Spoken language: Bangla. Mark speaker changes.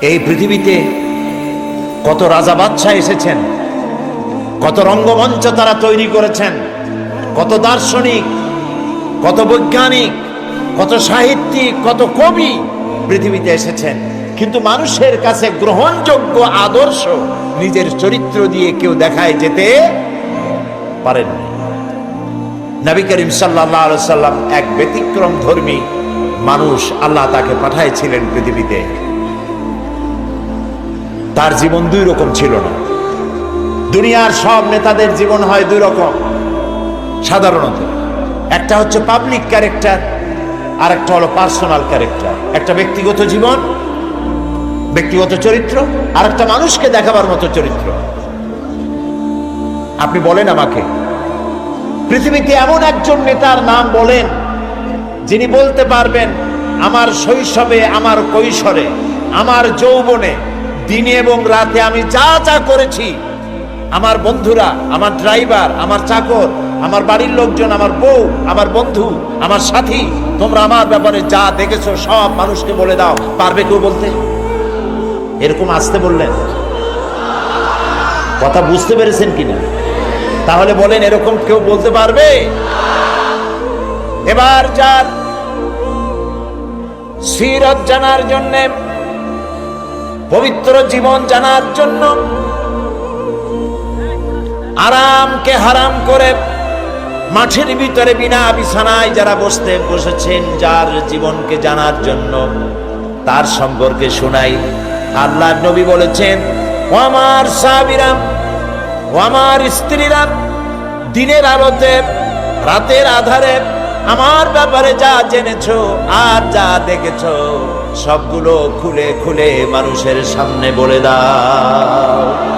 Speaker 1: এই পৃথিবীতে কত রাজা বাদশাহ এসেছেন, কত রঙ্গমঞ্চ তারা তৈরি করেছেন, কত দার্শনিক, কত বৈজ্ঞানিক, কত সাহিত্যিক, কত কবি পৃথিবীতে এসেছেন। কিন্তু মানুষের কাছে গ্রহণযোগ্য আদর্শ নিজের চরিত্র দিয়ে কেউ দেখায় যেতে পারেননি। নবী করিম সাল্লাহ সাল্লাম এক ব্যতিক্রম ধর্মী মানুষ আল্লাহ তাকে পাঠাইছিলেন পৃথিবীতে। তার জীবন দুই রকম ছিল না। দুনিয়ার সব নেতাদের জীবন হয় দুই রকম, সাধারণত। একটা হচ্ছে পাবলিক ক্যারেক্টার আর একটা হলো পার্সোনাল ক্যারেক্টার একটা ব্যক্তিগত জীবন, ব্যক্তিগত চরিত্র আর একটা মানুষকে দেখাবার মতো চরিত্র। আপনি বলেন আমাকে, পৃথিবীতে এমন একজন নেতার নাম বলেন, যিনি বলতে পারবেন, আমার শৈশবে, আমার কৈশোরে, আমার যৌবনে দিনে এবং রাতে আমি যা যা করেছি, আমার বন্ধুরা, আমার ড্রাইভার, আমার চাকর, আমার বাড়ির লোকজন, আমার বউ, আমার বন্ধু, আমার সাথী, তোমরা আমার ব্যাপারে যা দেখেছ, সব মানুষকে বলে দাও। পারবে কেউ বলতে? এরকম আসতে বললেন। কথা বুঝতে পেরেছেন কিনা? তাহলে বলেন, এরকম কেউ বলতে পারবে? এবার যার সিরত জানার জন্য পবিত্র জীবন জানার জন্য আরামকে হারাম করে মাঠের ভিতরে বিনা বিছানায় যারা বসতে বসেছেন, যার জীবনকে জানার জন্য তার সম্পর্কে শোনাই। আল্লাহ নবী বলেছেন, ও আমার সাবিরাম ও আমার স্ত্রীরা, দিনের আলোতে, রাতের আধারে আমার ব্যাপারে যা জেনেছো আর যা দেখেছ সবগুলো খুলে খুলে মানুষের সামনে বলে দাও।